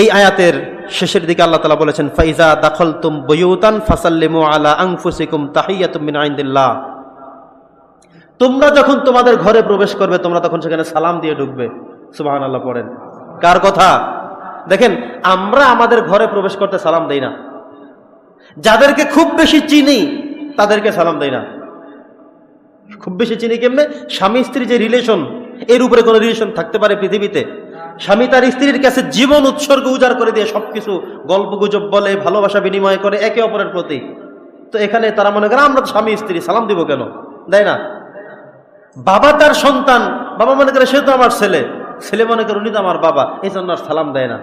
এই আয়াতের শেষের দিকে আল্লাহ তালা বলেছেন, ফাইজা দাখল তুম বইউতান ফাসাল্লিমু আলা আংফুসিকুম তাহিয়াতুম মিন আইন্দিল্লাহ। তোমরা যখন তোমাদের ঘরে প্রবেশ করবে, তোমরা তখন সেখানে সালাম দিয়ে ঢুকবে। সুবাহান আল্লাহ পড়েন। কার কথা? দেখেন, আমরা আমাদের ঘরে প্রবেশ করতে সালাম দেই না। যাদেরকে খুব বেশি চিনি, তাদেরকে সালাম দেই না। খুব বেশি চিনি কেমনে? স্বামী স্ত্রী যে রিলেশন এর উপরে কোনো রিলেশন থাকতে পারে পৃথিবীতে। স্বামী তার স্ত্রীর কাছে জীবন উৎসর্গ উজাড় করে দিয়ে সবকিছু গল্প গুজব বলে, ভালোবাসা বিনিময় করে একে অপরের প্রতি। তো এখানে তারা মনে করে, আমরা স্বামী, স্ত্রী, সালাম দিব কেন? দেয় না? বাবা তার সন্তান, বাবা মনে করে, সে তো আমার ছেলে। ছেলে মনে করে, উনি তো আমার বাবা। এই জন্য আর সালাম দেয় না।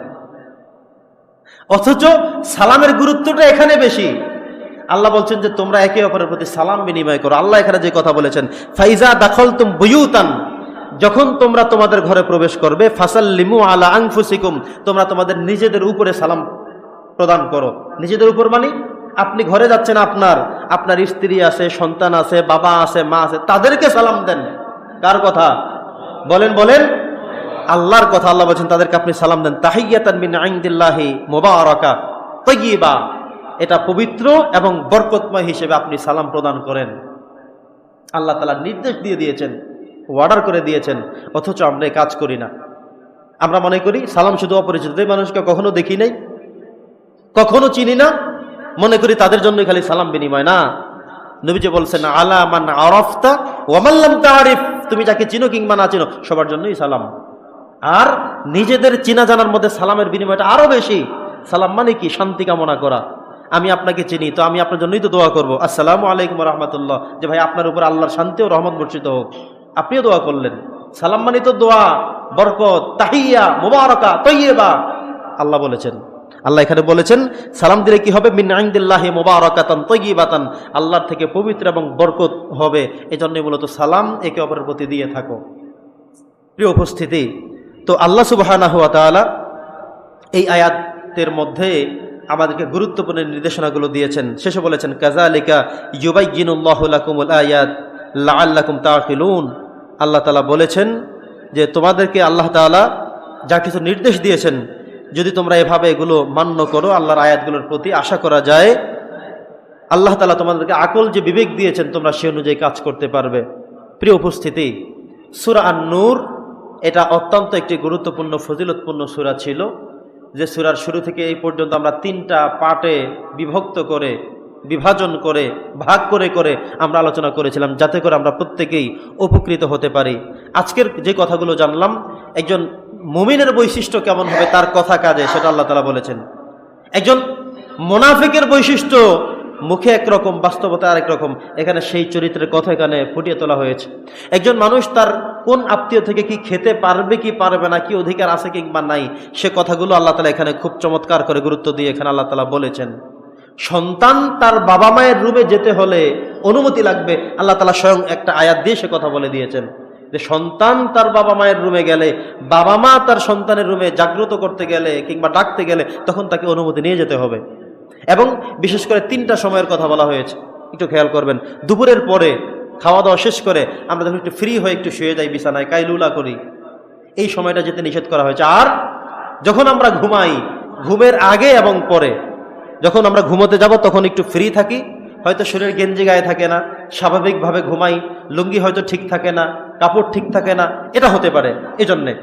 অথচ সালামের গুরুত্বটা এখানে বেশি। আল্লাহ বলছেন যে, তোমরা একে অপরের প্রতি সালাম বিনিময় করো। আল্লাহ এখানে যে কথা বলেছেন, ফাইজা দাখল তুম বুয়ুতান। যখন তোমরা তোমাদের ঘরে প্রবেশ করবে ফাসাল লিমু আলা আংফুসিকুম তোমরা তোমাদের নিজেদের উপরে সালাম প্রদান করো। নিজেদের উপর মানে? আপনি ঘরে যাচ্ছেন আপনার আপনার স্ত্রী আছে, সন্তান আছে, বাবা আছে, মা আছে, তাদেরকে সালাম দেন। কার কথা? বলেন বলেন। আল্লাহর কথা আল্লাহ বলছেন, তাদেরকে আপনি সালাম দেন। তাহিয়াতান মিন আইন্দিল্লাহি মুবারাকা তাইয়্যিবা এটা পবিত্র এবং বরকতময় হিসেবে আপনি সালাম প্রদান করেন। আল্লাহ তালা নির্দেশ দিয়ে দিয়েছেন। অর্ডার করে দিয়েছেন, অথচ আমরা কাজ করি না। আমরা মনে করি সালাম শুধু অপরিচিত এই মানুষকে কখনো দেখি নাই, কখনো চিনি না, মনে করি তাদের জন্য খালি সালাম বিনিময়। না, নবীজি বলছেন, আলা আরফতা ওয়ামাল্লাম তারিফ তুমি যাকে চিনো কিংবা না চিনো, সবার জন্যই সালাম। আর নিজেদের চিনা জানার মধ্যে সালামের বিনিময়টা আরও বেশি। সালাম মানে কি? শান্তি কামনা করা। আমি আপনাকে চিনি, তো আমি আপনার জন্যই তো দোয়া করব। আসসালামু আলাইকুম রহমতুল্লাহ। যে ভাই, আপনার উপর আল্লাহর শান্তি ও রহমত বর্ষিত হোক। আপনিও দোয়া করলেন। সালাম মানে তো দোয়া, বরকত, তাহিয়া, মুবারকা, তৈয়বা। আল্লাহ বলেছেন। আল্লাহ এখানে বলেছেন, সালাম দিলে কি হবে? মিন আইন্দিল্লাহি মুবারাকাতান তাইয়িবাতান আল্লাহর থেকে পবিত্র এবং বরকত হবে। এজন্যই মূলত সালাম একে অপরের প্রতি দিয়ে থাকো। প্রিয় উপস্থিতি, তো আল্লাহ সুবহানাহু ওয়া তাআলা এই আয়াতের মধ্যে আমাদেরকে গুরুত্বপূর্ণ নির্দেশনাগুলো দিয়েছেন। শেষে বলেছেন কাজালিকা ইউবাইয়িনুল্লাহু লাকুমুল আয়াত লাআল্লাকুম তাআকিলুন। আল্লাহ তালা বলেছেন যে তোমাদেরকে আল্লাহ তাআলা যা কিছু নির্দেশ দিয়েছেন, যদি তোমরা এভাবে এগুলো মান্য করো, আল্লাহর আয়াতগুলোর প্রতি আশা করা যায়, আল্লাহ তালা তোমাদেরকে আকল যে বিবেক দিয়েছেন, তোমরা সে অনুযায়ী কাজ করতে পারবে। প্রিয় উপস্থিতি, সুরা আন নূর এটা অত্যন্ত একটি গুরুত্বপূর্ণ, ফজিলতপূর্ণ সুরা ছিল, যে সুরার শুরু থেকে এই পর্যন্ত আমরা তিনটা পার্টে বিভক্ত করে বিভাজন করে, ভাগ করে করে আমরা আলোচনা করেছিলাম, যাতে করে আমরা প্রত্যেকেই উপকৃত হতে পারি। আজকের যে কথাগুলো জানলাম, একজন মুমিনের বৈশিষ্ট্য কেমন হবে তার কথা কাজে, সেটা আল্লাহ তালা বলেছেন। একজন মোনাফিকের বৈশিষ্ট্য মুখে একরকম বাস্তবতা আরেক রকম, এখানে সেই চরিত্রের কথা এখানে ফুটিয়ে তোলা হয়েছে। একজন মানুষ তার কোন আত্মীয় থেকে কি খেতে পারবে, কি পারবে না, কি অধিকার আছে কিংবা নাই, সে কথাগুলো আল্লাহ তালা এখানে খুব চমৎকার করে গুরুত্ব দিয়ে এখানে আল্লাহ তালা বলেছেন। সন্তান তার বাবা মায়ের রুমে যেতে হলে অনুমতি লাগবে। আল্লাহ তালা স্বয়ং একটা আয়াত দিয়ে সে কথা বলে দিয়েছেন। যে সন্তান তার বাবা মায়ের রুমে গেলে, বাবা মা তার সন্তানের রুমে জাগ্রত করতে গেলে কিংবা ডাকতে গেলে তখন তাকে অনুমতি নিয়ে যেতে হবে। এবং বিশেষ করে তিনটা সময়ের কথা বলা হয়েছে। একটু খেয়াল করবেন। দুপুরের পরে খাওয়া দাওয়া শেষ করে আমরা যখন একটু ফ্রি হয়ে একটু শুয়ে যাই বিছানায়, কাইলুলা করি। এই সময়টা যেতে নিষেধ করা হয়েছে। আর যখন আমরা ঘুমাই, ঘুমের আগে এবং পরে যখন আমরা ঘুমোতে যাব, তখন একটু ফ্রি থাকি। হয়তো শরীর গেঞ্জি গায়ে থাকে না, স্বাভাবিকভাবে ঘুমাই, লুঙ্গি হয়তো ঠিক থাকে না, কাপড় ঠিক থাকে না, এটা হতে পারে এজন্যে।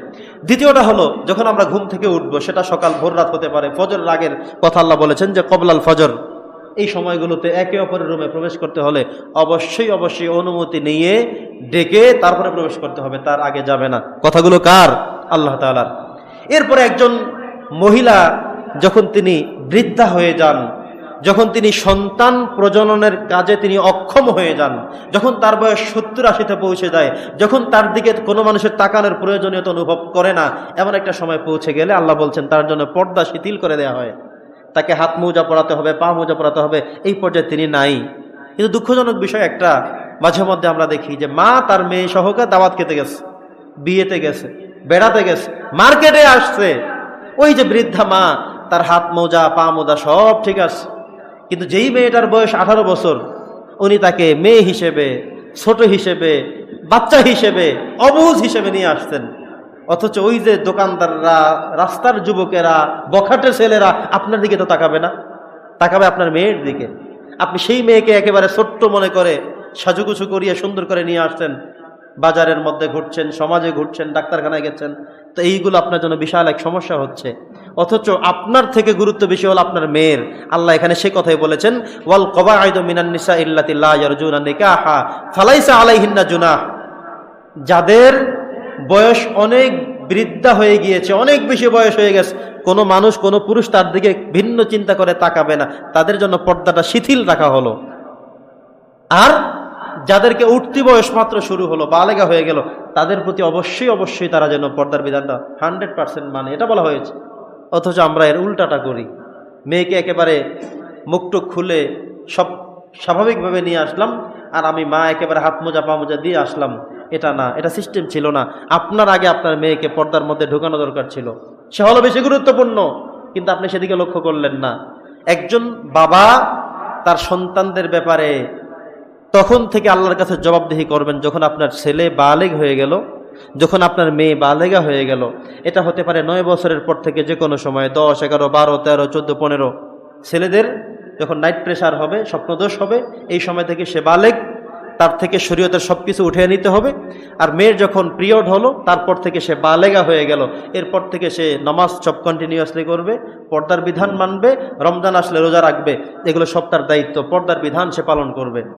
দ্বিতীয়টা হলো, যখন আমরা ঘুম থেকে উঠবো, সেটা সকাল ভোর রাত হতে পারে, ফজর রাগের কথা আল্লাহ বলেছেন যে, কবলাল ফজর। এই সময়গুলোতে একে অপরের রুমে প্রবেশ করতে হলে অবশ্যই অবশ্যই অনুমতি নিয়ে ডেকে তারপরে প্রবেশ করতে হবে, তার আগে যাবে না। কথাগুলো কার? আল্লাহ তালার এরপরে একজন মহিলা যখন তিনি বৃদ্ধা হয়ে যান, যখন তিনি সন্তান প্রজননের কাজে তিনি অক্ষম হয়ে যান, যখন তার বয়স সত্তর আশিতে পৌঁছে যায়, যখন তার দিকে কোনো মানুষের তাকানোর প্রয়োজনীয়তা অনুভব করে না, এমন একটা সময় পৌঁছে গেলে আল্লাহ বলছেন, তার জন্য পর্দা শিথিল করে দেওয়া হয়। তাকে হাত মোজা পড়াতে হবে, পা মোজা পড়াতে হবে, এই পর্যায়ে তিনি নাই। কিন্তু দুঃখজনক বিষয় একটা, মাঝে মধ্যে আমরা দেখি যে মা তার মেয়ে সহকারে দাওয়াত খেতে গেছে, বিয়েতে গেছে, বেড়াতে গেছে, মার্কেটে আসছে। ওই যে বৃদ্ধা মা তার হাত, মোজা, পা, মোজা সব ঠিক আছে। কিন্তু যেই মেয়েটার বয়স আঠারো বছর, উনি তাকে মেয়ে হিসেবে, ছোট হিসেবে, বাচ্চা হিসেবে, অবুজ হিসেবে নিয়ে আসতেন অথচ ওই যে দোকানদাররা, রাস্তার যুবকেরা, বখাটে ছেলেরা, আপনার দিকে তো তাকাবে না। তাকাবে আপনার মেয়ের দিকে। আপনি সেই মেয়েকে একেবারে ছোট্ট মনে করে সাজুগুছু করিয়ে সুন্দর করে নিয়ে আসছেন। বাজারের মধ্যে ঘুরছেন, সমাজে ঘুরছেন, ডাক্তারখানায় গেছেন, তো এইগুলো আপনার জন্য বিশাল এক সমস্যা হচ্ছে। অথচ আপনার থেকে গুরুত্ব বেশি হল আপনার মেয়ের। আল্লাহ এখানে সে কথাই বলেছেন, ওয়াল কবা আয়দ মিনান নিসা ইল্লাতিল্লাহ ইয়ারজুনা নিকাহা, ফালাইসা আলাইহিন্না জুনাহ। যাদের বয়স অনেক বৃদ্ধা হয়ে গিয়েছে, অনেক বেশি বয়স হয়ে গেছে, কোনো মানুষ, কোনো পুরুষ তার দিকে ভিন্ন চিন্তা করে তাকাবে না। তাদের জন্য পর্দাটা শিথিল রাখা হলো। আর যাদেরকে উঠতি বয়স মাত্র শুরু হলো, বালেগা হয়ে গেল, তাদের প্রতি অবশ্যই অবশ্যই তারা যেন পর্দার বিধানটা হান্ড্রেড পার্সেন্ট মানে এটা বলা হয়েছে। অথচ আমরা এর উল্টাটা করি। মেয়েকে একেবারে মুখটুক খুলে সব স্বাভাবিকভাবে নিয়ে আসলাম, আর আমি মা একেবারে হাত মোজা, পা মোজা দিয়ে আসলাম। এটা না, এটা সিস্টেম ছিল না। আপনার আগে আপনার মেয়েকে পর্দার মধ্যে ঢোকানো দরকার ছিল। সে হলো বেশি গুরুত্বপূর্ণ, কিন্তু আপনি সেদিকে লক্ষ্য করলেন না। একজন বাবা তার সন্তানদের ব্যাপারে তখন থেকে আল্লাহর কাছে জবাবদিহি করবেন যখন আপনার ছেলে বালেগ হয়ে গেল, যখন আপনার মেয়ে বালেগা হয়ে গেল। এটা হতে পারে নয় বছরের পর থেকে যে কোনো সময়, দশ, এগারো, বারো, তেরো, চোদ্দ, পনেরো। ছেলেদের যখন নাইট প্রেশার হবে, স্বপ্নদোষ হবে, এই সময় থেকে সে বালেগ, তার থেকে শরীয়তের সব কিছু উঠিয়ে নিতে হবে। আর মেয়ের যখন পিরিয়ড হলো, তারপর থেকে সে বালেগা হয়ে গেল। এরপর থেকে সে নামাজ সব কন্টিনিউয়াসলি করবে, পর্দার বিধান মানবে, রমজান আসলে রোজা রাখবে, এগুলো সব তার দায়িত্ব। পর্দার বিধান সে পালন করবে।